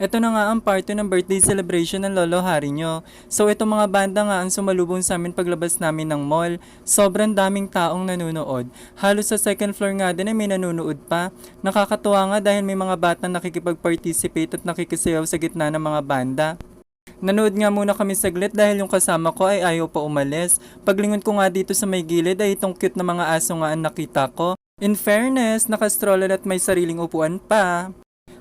Ito na nga ang part 2 ng birthday celebration ng Lolo Hari nyo. So ito mga banda nga ang sumalubong sa amin paglabas namin ng mall. Sobrang daming taong nanonood. Halos sa second floor nga din ay may nanonood pa. Nakakatuwa nga dahil may mga batang nakikipag-participate at nakikisayaw sa gitna ng mga banda. Nanood nga muna kami saglit dahil yung kasama ko ay ayaw pa umalis. Paglingon ko nga dito sa may gilid ay itong cute na mga aso nga ang nakita ko. In fairness, nakastroller at may sariling upuan pa.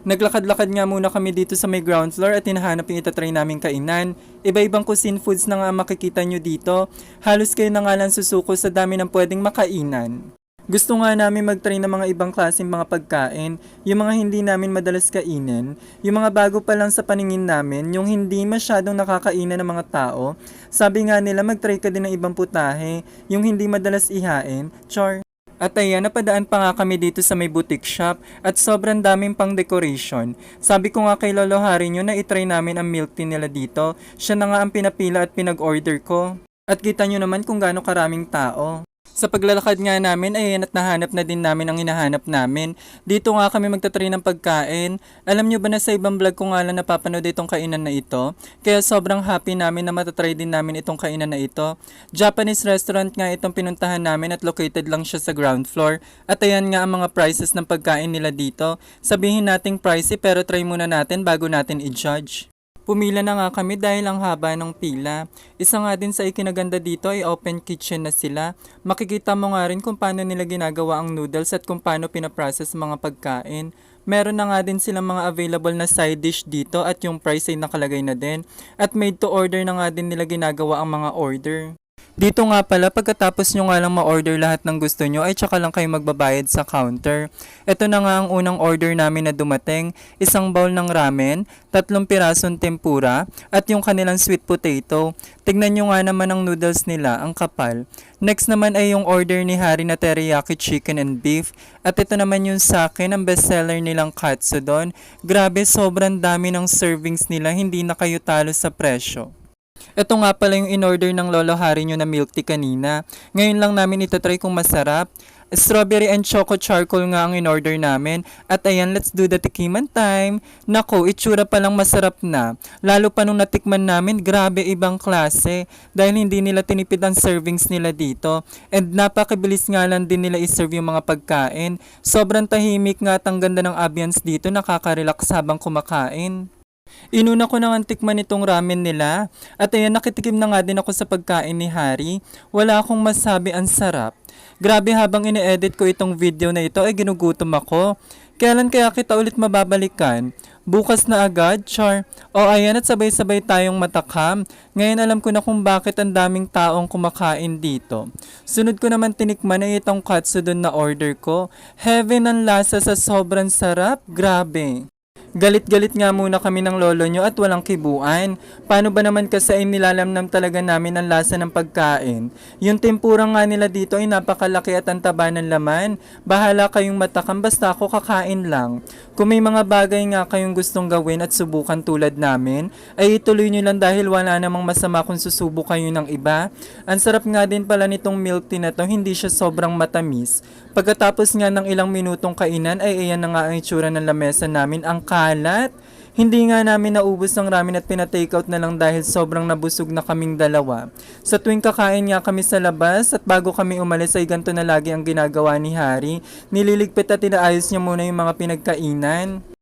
Naglakad-lakad nga muna kami dito sa may ground floor at hinahanap yung itatry naming kainan. Iba-ibang cuisine foods na nga makikita nyo dito. Halos kayo na nga lang susuko sa dami ng pwedeng makainan. Gusto nga namin mag-try ng mga ibang klaseng mga pagkain, yung mga hindi namin madalas kainin, yung mga bago pa lang sa paningin namin, yung hindi masyadong nakakainan ng mga tao. Sabi nga nila mag-try ka din ng ibang putahe, yung hindi madalas ihain, char. At ayan, napadaan pa nga kami dito sa may boutique shop at sobrang daming pang decoration. Sabi ko nga kay Lolo Hari nyo na itry namin ang milk tea nila dito. Siya na nga ang pinapila at pinag-order ko. At kita nyo naman kung gaano karaming tao. Sa paglalakad nga namin, ayan at nahanap na din namin ang hinahanap namin. Dito nga kami magtatry ng pagkain. Alam nyo ba na sa ibang vlog ko nga lang napapanood itong kainan na ito? Kaya sobrang happy namin na matatry din namin itong kainan na ito. Japanese restaurant nga itong pinuntahan namin at located lang siya sa ground floor. At ayan nga ang mga prices ng pagkain nila dito. Sabihin nating pricey pero try muna natin bago natin i-judge. Pumila na nga kami dahil ang haba ng pila. Isa nga din sa ikinaganda dito ay open kitchen na sila. Makikita mo nga rin kung paano nila ginagawa ang noodles at kung paano pinaprocess mga pagkain. Meron na nga din silang mga available na side dish dito at yung price ay nakalagay na din. At made to order na nga din nila ginagawa ang mga order. Dito nga pala, pagkatapos nyo nga lang ma-order lahat ng gusto nyo, ay tsaka lang kayo magbabayad sa counter. Ito na nga ang unang order namin na dumating, isang bowl ng ramen, tatlong pirasong tempura, at yung kanilang sweet potato. Tignan nyo nga naman ang noodles nila, ang kapal. Next naman ay yung order ni Hari na teriyaki chicken and beef. At ito naman yung sa akin, ang bestseller nilang katsudon. Grabe, sobrang dami ng servings nila, hindi na kayo talo sa presyo. Ito nga pala yung in-order ng Lolo Hari nyo na milk tea kanina. Ngayon lang namin itatry kung masarap. Strawberry and choco charcoal nga ang in-order namin. At ayan, let's do the tikiman time. Nako, itsura pa lang masarap na. Lalo pa nung natikman namin, grabe ibang klase. Dahil hindi nila tinipid ang servings nila dito. And napakabilis nga lang din nila iserve yung mga pagkain. Sobrang tahimik nga at ang ganda ng ambience dito, nakaka-relax habang kumakain. Inuna ko na nga tikman itong ramen nila. At ayan, nakitikim na nga din ako sa pagkain ni Harry. Wala akong masabi ang sarap. Grabe habang ini-edit ko itong video na ito ay ginugutom ako. Kailan kaya kita ulit mababalikan? Bukas na agad, Char. O ayan at sabay-sabay tayong matakam. Ngayon alam ko na kung bakit ang daming taong kumakain dito. Sunod ko naman tinikman ay itong katsudon na order ko. Heaven ang lasa sa sobrang sarap. Grabe. Galit-galit nga muna kami ng lolo nyo at walang kibuan. Paano ba naman kasi ay nilalamnam talaga namin ang lasa ng pagkain? Yung tempura nga nila dito ay napakalaki at ang taba ng laman. Bahala kayong matakam basta ako kakain lang. Kung may mga bagay nga kayong gustong gawin at subukan tulad namin, ay ituloy nyo lang dahil wala namang masama kung susubo kayo ng iba. Ang sarap nga din pala nitong milk tea na to, hindi siya sobrang matamis. Pagkatapos nga ng ilang minutong kainan ay ayan na nga ang itsura ng lamesa namin, ang kalat. Hindi nga namin naubos ng ramen at pina-takeout na lang dahil sobrang nabusog na kaming dalawa. Sa tuwing kakain nga kami sa labas at bago kami umalis ay ganito na lagi ang ginagawa ni Harry. Nililigpit at inaayos niya muna yung mga pinagkainan.